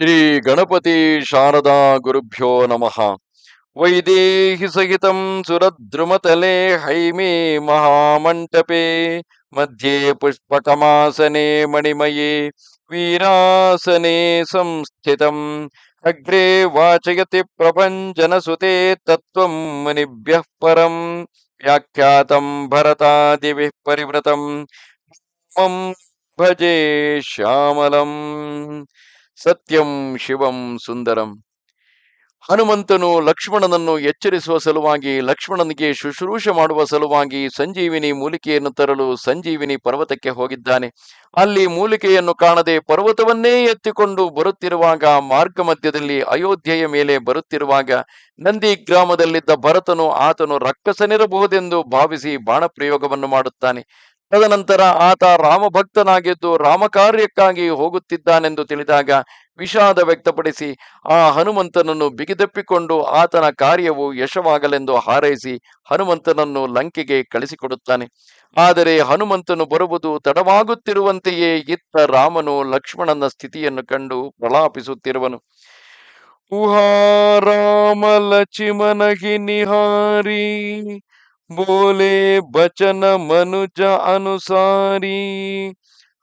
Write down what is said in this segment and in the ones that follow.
ಶ್ರೀ ಗಣಪತಿ ಶಾರದಾ ಗುರುಭ್ಯೋ ನಮಃ. ವೈದೇಹಿ ಸಹಿತ ಸುರದ್ರುಮತಲೆ ಹೈಮೇ ಮಹಾಮಂಟಪೆ. ಮಧ್ಯೆ ಪುಷ್ಪಕಮಾಸನೆ ಮಣಿಮಯೇ. ವೀರಾಸನೆ ಸಂಸ್ಥಿತಂ. ಅಗ್ರೆ ವಾಚಯತಿ ಪ್ರಪಂಚನ ಸುತೆ ತತ್ವಂ ಮುನಿಭ್ಯಃ ಪರಂ. ವ್ಯಾಖ್ಯಾತಂ ಭರತಾದಿಭಿಃ ಪರಿವೃತಂ. ಭಜೆ ಶ್ಯಾಮಲಂ. ಸತ್ಯಂ ಶಿವಂ ಸುಂದರಂ. ಹನುಮಂತನು ಲಕ್ಷ್ಮಣನನ್ನು ಎಚ್ಚರಿಸುವ ಸಲುವಾಗಿ ಲಕ್ಷ್ಮಣನಿಗೆ ಶುಶ್ರೂಷ ಮಾಡುವ ಸಲುವಾಗಿ ಸಂಜೀವಿನಿ ಮೂಲಿಕೆಯನ್ನು ತರಲು ಸಂಜೀವಿನಿ ಪರ್ವತಕ್ಕೆ ಹೋಗಿದ್ದಾನೆ. ಅಲ್ಲಿ ಮೂಲಿಕೆಯನ್ನು ಕಾಣದೆ ಪರ್ವತವನ್ನೇ ಎತ್ತಿಕೊಂಡು ಬರುತ್ತಿರುವಾಗ ಮಾರ್ಗ ಮಧ್ಯದಲ್ಲಿ ಅಯೋಧ್ಯೆಯ ಮೇಲೆ ಬರುತ್ತಿರುವಾಗ ನಂದಿ ಗ್ರಾಮದಲ್ಲಿದ್ದ ಭರತನು ಆತನು ರಕ್ಕಸನಿರಬಹುದೆಂದು ಭಾವಿಸಿ ಬಾಣ ಪ್ರಯೋಗವನ್ನು ಮಾಡುತ್ತಾನೆ. ತದನಂತರ ಆತ ರಾಮಭಕ್ತನಾಗಿದ್ದು ರಾಮಕಾರ್ಯಕ್ಕಾಗಿ ಹೋಗುತ್ತಿದ್ದಾನೆಂದು ತಿಳಿದಾಗ ವಿಷಾದ ವ್ಯಕ್ತಪಡಿಸಿ ಆ ಹನುಮಂತನನ್ನು ಬಿಗಿದಪ್ಪಿಕೊಂಡು ಆತನ ಕಾರ್ಯವು ಯಶವಾಗಲೆಂದು ಹಾರೈಸಿ ಹನುಮಂತನನ್ನು ಲಂಕೆಗೆ ಕಳಿಸಿಕೊಡುತ್ತಾನೆ. ಆದರೆ ಹನುಮಂತನು ಬರುವುದು ತಡವಾಗುತ್ತಿರುವಂತೆಯೇ ಇತ್ತ ರಾಮನು ಲಕ್ಷ್ಮಣನ ಸ್ಥಿತಿಯನ್ನು ಕಂಡು ಪ್ರಲಾಪಿಸುತ್ತಿರುವನು. ಉಹಾರಾಮ ಲಕ್ಷ್ಮಣಹಿ ನಿಹಾರಿ बोले बचन मनुज अनुसारी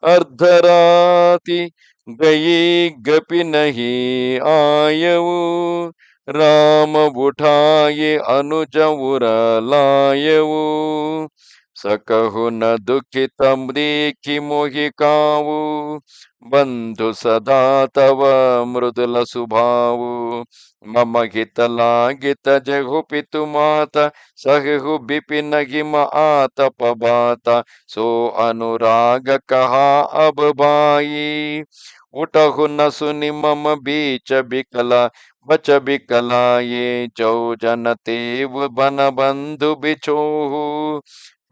अर्धराति गए गपि नहीं आयऊ राम उठाए अनुज उर ಸಕಹುನ ದುಃಖಿತ ಮ್ರೀಖಿ ಮೋಹಿಕಾವು ಬಂಧು ಸದಾ ತವ ಮೃದುಲ ಸುಭಾವು ಮಮ ಲಾಗಿತ ಜಗುಪಿತು ಮಾತ ಸಹು ಬಿಪಿನ ಗಿಮ ಆತ ಪಬಾತ ಸೋ ಅನುರಾಗ ಕಹಾ ಅಬಬಾಯಿ ಉಟಹು ನಸು ನಿಮಮ ಬೀಚ ಬಿಕಲ ಬಚ ಬಿಕಲ ಯೇ ಚೌ ಜನತೇವ ಬನ ಬಂಧು ಬಿಚೋಹು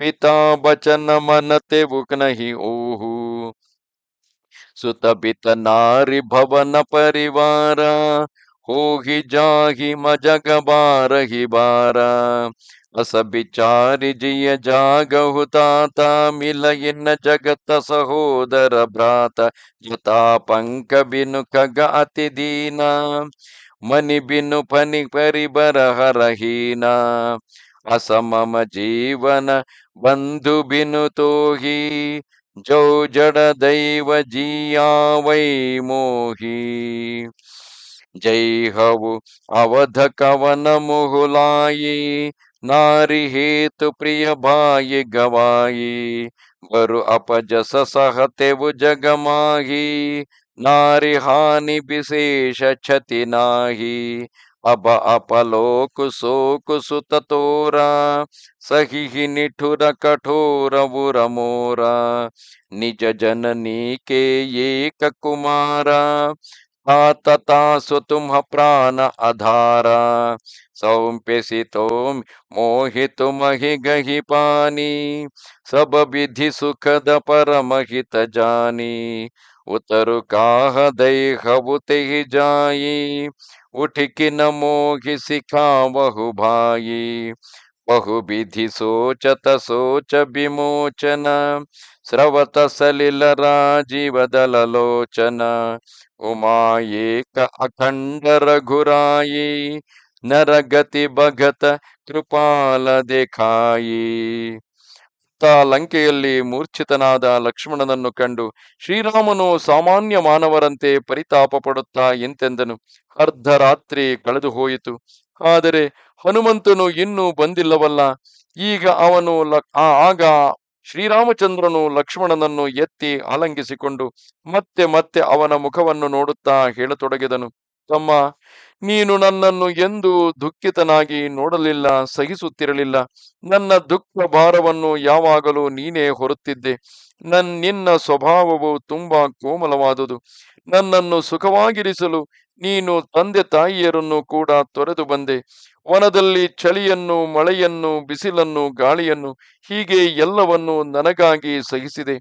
पिता बचन मन ते बुक नहीं ओहू। सुत पित नारी भवन परिवार हो ही जाहि मजग बार ही बारा। अस बिचारी जिय जाग ताता मिल इन जगत सहोदर भ्रात। जता पंक बिनु खग अति दीना, मनि बिनु फनि परिबर हरहीना ಅಸಮಮ ಜೀವನ ಬಂಧು ಬಿನು ತೋಹಿ, ಜೌ ಜಡ ದೈವ ಜಿಯಾ ವೈ ಮೋಹಿ. ಜೈ ಹವು ಅವಧ ಕವನ ಮುಹುಲಾಯಿ, ನಾರಿ ಹೇತು ಪ್ರಿಯ ಬಾಯಿ ಗವಾಯಿ. ಬರು ಅಪಜಸ ಸಹತೆವು ಜಗಮಾಹಿ, ನಾರಿ ಹಾನಿ ವಿಶೇಷ ಛತಿ ನಾಹಿ. अब अपलोक शोक सुततोरा सही निठुर कठोर वुर मोरा। निज जननी के ये कुमारा सु तुम प्राण अधारा। सौम्पेसितो मोहित महि गहि पानी, सब विधि सुखद परमहित जानी। उतरु काह दैहबु तेहि जाई उठ कि न कि सिखा बहु भाई बहु विधि सोचत सोच विमोचन, स्रवत सलिल राजीव दल लोचन। उमाएक अखंड रघुराई नर गति भगत कृपाल दिखाई ಲಂಕೆಯಲ್ಲಿ ಮೂರ್ಛಿತನಾದ ಲಕ್ಷ್ಮಣನನ್ನು ಕಂಡು ಶ್ರೀರಾಮನು ಸಾಮಾನ್ಯ ಮಾನವರಂತೆ ಪರಿತಾಪ ಪಡುತ್ತಾ ಎಂತೆಂದನು. ಅರ್ಧರಾತ್ರಿ ಕಳೆದು ಹೋಯಿತು. ಆದರೆ ಹನುಮಂತನು ಇನ್ನೂ ಬಂದಿಲ್ಲವಲ್ಲ. ಈಗ ಅವನು ಆಗ ಶ್ರೀರಾಮಚಂದ್ರನು ಲಕ್ಷ್ಮಣನನ್ನು ಎತ್ತಿ ಆಲಂಗಿಸಿಕೊಂಡು ಮತ್ತೆ ಮತ್ತೆ ಅವನ ಮುಖವನ್ನು ನೋಡುತ್ತಾ ಹೇಳತೊಡಗಿದನು. ತಮ್ಮ, ನೀನು ನನ್ನನ್ನು ಎಂದು ದುಃಖಿತನಾಗಿ ನೋಡಲಿಲ್ಲ, ಸಹಿಸುತ್ತಿರಲಿಲ್ಲ. ನನ್ನ ದುಃಖ ಭಾರವನ್ನು ಯಾವಾಗಲೂ ನೀನೇ ಹೊರುತ್ತಿದ್ದೆ. ನನ್, ನಿನ್ನ ಸ್ವಭಾವವು ತುಂಬಾ ಕೋಮಲವಾದುದು. ನನ್ನನ್ನು ಸುಖವಾಗಿರಿಸಲು ನೀನು ತಂದೆ ತಾಯಿಯರನ್ನು ಕೂಡ ತೊರೆದು ಬಂದೆ. ವನದಲ್ಲಿ ಚಳಿಯನ್ನು, ಮಳೆಯನ್ನು, ಬಿಸಿಲನ್ನು, ಗಾಳಿಯನ್ನು, ಹೀಗೆ ಎಲ್ಲವನ್ನು ನನಗಾಗಿ ಸಹಿಸಿದೆ.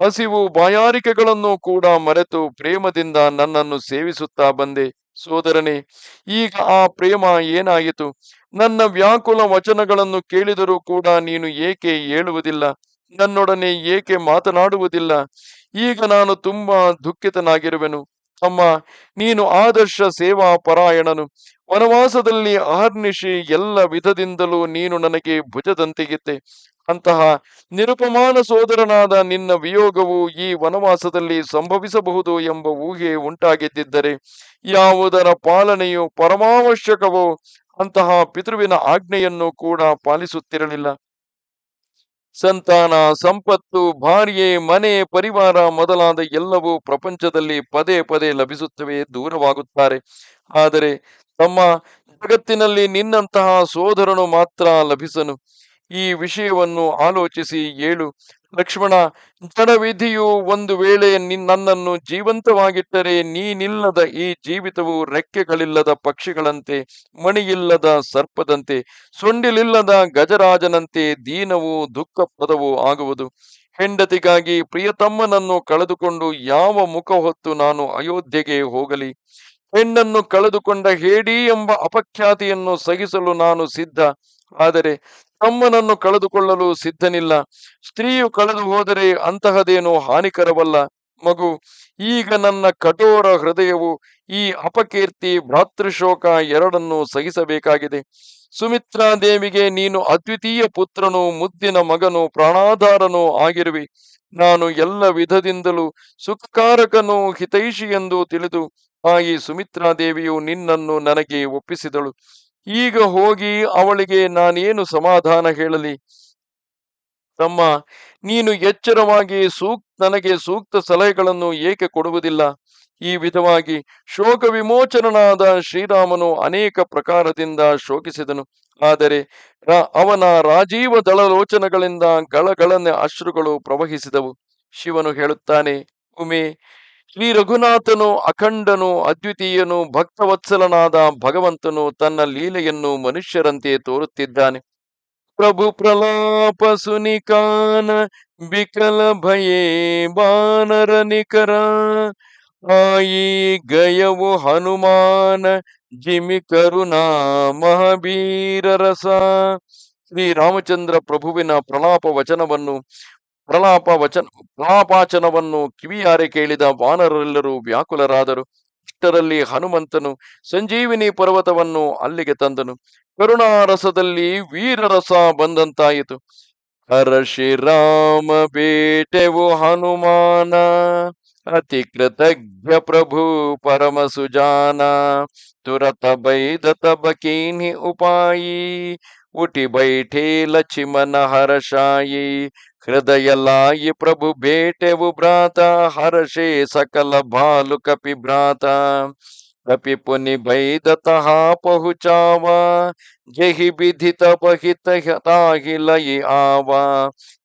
ಹಸಿವು ಬಾಯಾರಿಕೆಗಳನ್ನು ಕೂಡ ಮರೆತು ಪ್ರೇಮದಿಂದ ನನ್ನನ್ನು ಸೇವಿಸುತ್ತಾ ಬಂದೆ. ಸೋದರನೇ, ಈಗ ಆ ಪ್ರೇಮ ಏನಾಯಿತು? ನನ್ನ ವ್ಯಾಕುಲ ವಚನಗಳನ್ನು ಕೇಳಿದರೂ ಕೂಡ ನೀನು ಏಕೆ ಹೇಳುವುದಿಲ್ಲ? ನನ್ನೊಡನೆ ಏಕೆ ಮಾತನಾಡುವುದಿಲ್ಲ? ಈಗ ನಾನು ತುಂಬಾ ದುಃಖಿತನಾಗಿರುವೆನು. ಅಮ್ಮ, ನೀನು ಆದರ್ಶ ಸೇವಾ ಪರಾಯಣನು ವನವಾಸದಲ್ಲಿ ಅಹರ್ನಿಶಿ ಎಲ್ಲ ವಿಧದಿಂದಲೂ ನೀನು ನನಗೆ ಭುಜದಂತೆಗಿದ್ದೆ ಅಂತಹ ನಿರುಪಮಾನ ಸೋದರನಾದ ನಿನ್ನ ವಿಯೋಗವು ಈ ವನವಾಸದಲ್ಲಿ ಸಂಭವಿಸಬಹುದು ಎಂಬ ಊಹೆ ಉಂಟಾಗಿದ್ದರೆ ಯಾವುದರ ಪಾಲನೆಯು ಪರಮಾವಶ್ಯಕವೋ ಅಂತಹ ಪಿತೃವಿನ ಆಜ್ಞೆಯನ್ನು ಕೂಡ ಪಾಲಿಸುತ್ತಿರಲಿಲ್ಲ. ಸಂತಾನ, ಸಂಪತ್ತು, ಭಾರ್ಯೆ, ಮನೆ, ಪರಿವಾರ ಮೊದಲಾದ ಎಲ್ಲವೂ ಪ್ರಪಂಚದಲ್ಲಿ ಪದೇ ಪದೇ ಲಭಿಸುತ್ತವೆ, ದೂರವಾಗುತ್ತಾರೆ. ಆದರೆ ತಮ್ಮ ಜಗತ್ತಿನಲ್ಲಿ ನಿನ್ನಂತಹ ಸೋದರನು ಮಾತ್ರ ಲಭಿಸನು. ಈ ವಿಷಯವನ್ನು ಆಲೋಚಿಸಿ ಏಳು, ಲಕ್ಷ್ಮಣ, ಜಡವಿಧಿಯು ಒಂದು ವೇಳೆ ನಿನ್ ನನ್ನನ್ನು ಜೀವಂತವಾಗಿಟ್ಟರೆ ನೀನಿಲ್ಲದ ಈ ಜೀವಿತವು ರೆಕ್ಕೆಗಳಿಲ್ಲದ ಪಕ್ಷಿಗಳಂತೆ, ಮಣಿಯಿಲ್ಲದ ಸರ್ಪದಂತೆ, ಸೊಂಡಿಲಿಲ್ಲದ ಗಜರಾಜನಂತೆ ದೀನವೂ ದುಃಖಪ್ರದವೂ ಆಗುವುದು. ಹೆಂಡತಿಗಾಗಿ ಪ್ರಿಯತಮ್ಮನನ್ನು ಕಳೆದುಕೊಂಡು ಯಾವ ಮುಖ ಹೊತ್ತು ನಾನು ಅಯೋಧ್ಯೆಗೆ ಹೋಗಲಿ? ಹೆಣ್ಣನ್ನು ಕಳೆದುಕೊಂಡ ಹೇಡಿ ಎಂಬ ಅಪಖ್ಯಾತಿಯನ್ನು ಸಹಿಸಲು ನಾನು ಸಿದ್ಧ. ಆದರೆ ತಮ್ಮನನ್ನು ಕಳೆದುಕೊಳ್ಳಲು ಸಿದ್ಧನಿಲ್ಲ. ಸ್ತ್ರೀಯು ಕಳೆದು ಹೋದರೆ ಅಂತಹದೇನು ಹಾನಿಕರವಲ್ಲ. ಮಗು, ಈಗ ನನ್ನ ಕಠೋರ ಹೃದಯವು ಈ ಅಪಕೀರ್ತಿ ಭ್ರಾತೃಶೋಕ ಎರಡನ್ನು ಸಹಿಸಬೇಕಾಗಿದೆ. ಸುಮಿತ್ರಾ ದೇವಿಗೆ ನೀನು ಅದ್ವಿತೀಯ ಪುತ್ರನು ಮುದ್ದಿನ ಮಗನು ಪ್ರಾಣಾಧಾರನು ಆಗಿರುವೆ. ನಾನು ಎಲ್ಲ ವಿಧದಿಂದಲೂ ಸುಖಕಾರಕನು ಹಿತೈಷಿ ಎಂದು ತಿಳಿದು ತಾಯಿ ಸುಮಿತ್ರಾ ದೇವಿಯು ನಿನ್ನನ್ನು ನನಗೆ ಒಪ್ಪಿಸಿದಳು. ಈಗ ಹೋಗಿ ಅವಳಿಗೆ ನಾನೇನು ಸಮಾಧಾನ ಹೇಳಲಿ? ತಮ್ಮ, ನೀನು ಎಚ್ಚರವಾಗಿ ಸೂಕ್, ನನಗೆ ಸೂಕ್ತ ಸಲಹೆಗಳನ್ನು ಏಕೆ ಕೊಡುವುದಿಲ್ಲ? ಈ ವಿಧವಾಗಿ ಶೋಕ ವಿಮೋಚನನಾದ ಶ್ರೀರಾಮನು ಅನೇಕ ಪ್ರಕಾರದಿಂದ ಶೋಕಿಸಿದನು. ಆದರೆ ಅವನ ರಾಜೀವ ದಳಲೋಚನಗಳಿಂದ ಗಳಗಳನೆ ಅಶ್ರುಗಳು ಪ್ರವಹಿಸಿದವು. ಶಿವನು ಹೇಳುತ್ತಾನೆ, ಉಮೆ ಶ್ರೀ ರಘುನಾಥನು, ಅಖಂಡನು, ಅದ್ವಿತೀಯನು, ಭಕ್ತವತ್ಸಲನಾದ ಭಗವಂತನು ತನ್ನ ಲೀಲೆಯನ್ನು ಮನುಷ್ಯರಂತೆ ತೋರುತ್ತಿದ್ದಾನೆ. ಪ್ರಭು ಪ್ರಲಾಪ ಸುನಿಕಾನ ಬಿಕಲ ಭಯೇ ಬಾನರ ನಿಕರ ಆಯಿ ಗಯವು ಹನುಮಾನ, ಜಿಮಿ ಕರುಣಾ ಮಹಾಬೀರ ರಸ ಶ್ರೀ ರಾಮಚಂದ್ರ ಪ್ರಭುವಿನ ಪ್ರಲಾಪ ವಚನವನ್ನು ಪ್ರಲಾಪ ವಚನ ಪ್ರಲಾಪಾಚನವನ್ನು ಕಿವಿಯಾರೆ ಕೇಳಿದ ವಾನರೆಲ್ಲರೂ ವ್ಯಾಕುಲರಾದರು. ಇಷ್ಟರಲ್ಲಿ ಹನುಮಂತನು ಸಂಜೀವಿನಿ ಪರ್ವತವನ್ನು ಅಲ್ಲಿಗೆ ತಂದನು. ಕರುಣಾರಸದಲ್ಲಿ ವೀರರಸ ಬಂದಂತಾಯಿತು. ಹರ ಶ್ರೀರಾಮ ಬೇಟೆವು ಹನುಮಾನ, ಅತಿ ಕೃತಜ್ಞ ಪ್ರಭು, ಪರಮ ಸುಜಾನ, ತುರತ ಬೈದ ತಬಕೀನಿ ಉಪಾಯಿ, ಉಟಿ ಬೈಠೆ ಲಕ್ಷ್ಮನ ಹರಶಾಯಿ ಹೃದಯ ಲಾಯಿ ಪ್ರಭು ಬೇಟೆವು ಭ್ರಾತ, ಹರ್ಷೆ ಸಕಲ ಭಾಲು ಕಪಿ ಭ್ರಾತ. ಕಪಿ ಪುನಿ ಬೈದತಃ ಪಹುಚಾವ ಜಹಿ ವಿಧಿತ ಬಹಿತ ಹತಾಹಿ ಲಯಿ ಆವ.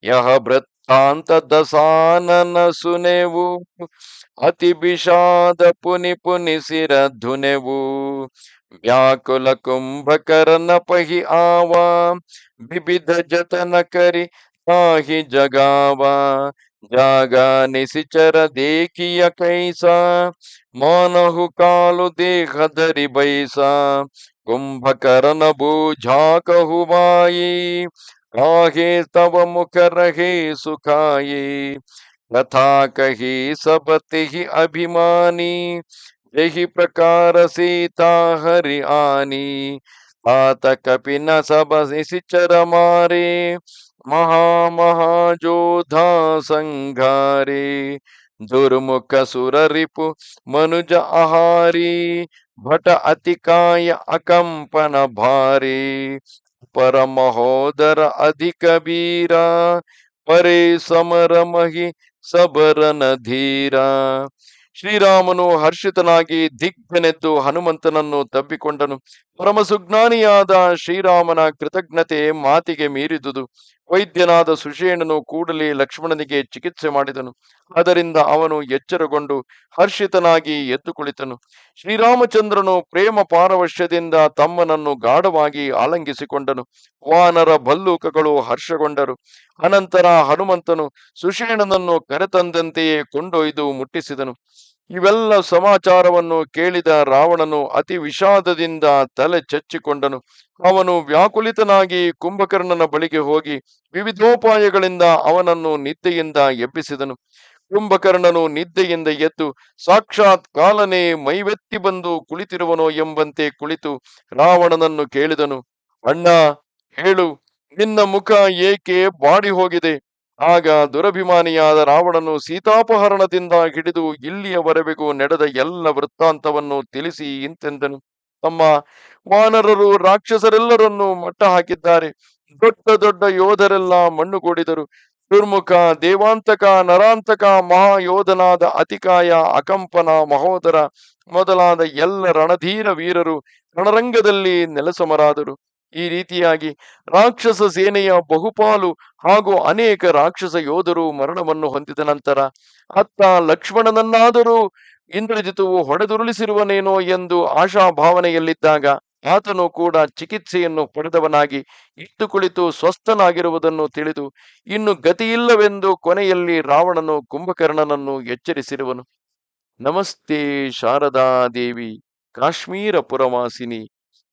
ಯಹ ವೃತ್ತಾಂತ ದಸಾನನ ಸುನೆವು ಅತಿ ವಿಷಾದ ಪುನಿ ಪುನಿ ಸಿರ ಧುನೆವು. ವ್ಯಾಕುಲ ಕುಂಭಕರನ ಪಹಿ ಆವ, ವಿವಿಧ ಜತನ ಕರಿ आहि जगावा, जागा निशिचर देखिय कैसा। मानहु कालु देख धरि बैसा, कुंभकरण बूझाक हुई काहे तव मुख रहे सुखाये कथा कही सब तिहि अभिमानी। यही प्रकार सीता हरि आनी आत कपि न सब निशिचर मारे। ಮಹಾಮಹಾಜೋಧಾ ಸಂಘಾರಿ ದುರ್ಮುಖ ಸುರರಿಪು ಮನುಜ ಆಹಾರಿ, ಭಟ ಅತಿಕಾಯ ಅಕಂಪನ ಭಾರಿ, ಪರಮಹೋದರ ಅಧಿಕ ವೀರ, ಪರೇ ಸಮರ ಮಹಿ ಸಬರನ ಧೀರ. ಶ್ರೀರಾಮನು ಹರ್ಷಿತನಾಗಿ ದಿಗ್ಭನೆದ್ದು ಹನುಮಂತನನ್ನು ತಬ್ಬಿಕೊಂಡನು. ಪರಮಸುಜ್ಞಾನಿಯಾದ ಶ್ರೀರಾಮನ ಕೃತಜ್ಞತೆ ಮಾತಿಗೆ ಮೀರಿದುದು. ವೈದ್ಯನಾದ ಸುಷೇಣನು ಕೂಡಲೇ ಲಕ್ಷ್ಮಣನಿಗೆ ಚಿಕಿತ್ಸೆ ಮಾಡಿದನು. ಅದರಿಂದ ಅವನು ಎಚ್ಚರಗೊಂಡು ಹರ್ಷಿತನಾಗಿ ಎದ್ದು ಕುಳಿತನು. ಶ್ರೀರಾಮಚಂದ್ರನು ಪ್ರೇಮ ಪಾರವಶ್ಯದಿಂದ ತಮ್ಮನನ್ನು ಗಾಢವಾಗಿ ಆಲಂಗಿಸಿಕೊಂಡನು. ವಾನರ ಭಲ್ಲೂಕಗಳು ಹರ್ಷಗೊಂಡರು. ಅನಂತರ ಹನುಮಂತನು ಸುಷೇಣನನ್ನು ಕರೆತಂದಂತೆಯೇ ಕೊಂಡೊಯ್ದು ಮುಟ್ಟಿಸಿದನು. ಇವೆಲ್ಲ ಸಮಾಚಾರವನ್ನು ಕೇಳಿದ ರಾವಣನು ಅತಿ ವಿಷಾದದಿಂದ ತಲೆ ಚಚ್ಚಿಕೊಂಡನು. ಅವನು ವ್ಯಾಕುಲಿತನಾಗಿ ಕುಂಭಕರ್ಣನ ಬಳಿಗೆ ಹೋಗಿ ವಿವಿಧೋಪಾಯಗಳಿಂದ ಅವನನ್ನು ನಿದ್ದೆಯಿಂದ ಎಬ್ಬಿಸಿದನು. ಕುಂಭಕರ್ಣನು ನಿದ್ದೆಯಿಂದ ಎದ್ದು, ಸಾಕ್ಷಾತ್ ಕಾಲನೇ ಮೈವೆತ್ತಿ ಬಂದು ಕುಳಿತಿರುವನೋ ಎಂಬಂತೆ ಕುಳಿತು ರಾವಣನನ್ನು ಕೇಳಿದನು. ಅಣ್ಣ, ಹೇಳು, ನಿನ್ನ ಮುಖ ಏಕೆ ಬಾಡಿ ಹೋಗಿದೆ? ಆಗ ದುರಭಿಮಾನಿಯಾದ ರಾವಣನು ಸೀತಾಪಹರಣದಿಂದ ಹಿಡಿದು ಇಲ್ಲಿಯವರೆಗೂ ನಡೆದ ಎಲ್ಲ ವೃತ್ತಾಂತವನ್ನು ತಿಳಿಸಿ ಇಂತೆಂದನು. ತಮ್ಮ ವಾನರರು ರಾಕ್ಷಸರೆಲ್ಲರನ್ನು ಮಟ್ಟ ಹಾಕಿದ್ದಾರೆ. ದೊಡ್ಡ ದೊಡ್ಡ ಯೋಧರೆಲ್ಲ ಮಣ್ಣುಗೂಡಿದರು ದುರ್ಮುಖ, ದೇವಾಂತಕ, ನರಾಂತಕ, ಮಹಾಯೋಧನಾದ ಅತಿಕಾಯ, ಅಕಂಪನ, ಮಹೋದರ ಮೊದಲಾದ ಎಲ್ಲ ರಣಧೀರ ವೀರರು ರಣರಂಗದಲ್ಲಿ ನೆಲಸಮರಾದರು. ಈ ರೀತಿಯಾಗಿ ರಾಕ್ಷಸ ಸೇನೆಯ ಬಹುಪಾಲು ಹಾಗೂ ಅನೇಕ ರಾಕ್ಷಸ ಯೋಧರು ಮರಣವನ್ನು ಹೊಂದಿದ ನಂತರ ಅತ್ತ ಲಕ್ಷ್ಮಣನನ್ನಾದರೂ ಇಂದ್ರಜಿತುವು ಹೊಡೆದುರುಳಿಸಿರುವನೇನೋ ಎಂದು ಆಶಾಭಾವನೆಯಲ್ಲಿದ್ದಾಗ ಆತನು ಕೂಡ ಚಿಕಿತ್ಸೆಯನ್ನು ಪಡೆದವನಾಗಿ ಇಟ್ಟು ಕುಳಿತು ಸ್ವಸ್ಥನಾಗಿರುವುದನ್ನು ತಿಳಿದು ಇನ್ನು ಗತಿಯಿಲ್ಲವೆಂದು ಕೊನೆಯಲ್ಲಿ ರಾವಣನು ಕುಂಭಕರ್ಣನನ್ನು ಎಚ್ಚರಿಸಿರುವನು. ನಮಸ್ತೆ ಶಾರದಾ ದೇವಿ, ಕಾಶ್ಮೀರ ಪುರವಾಸಿನಿ.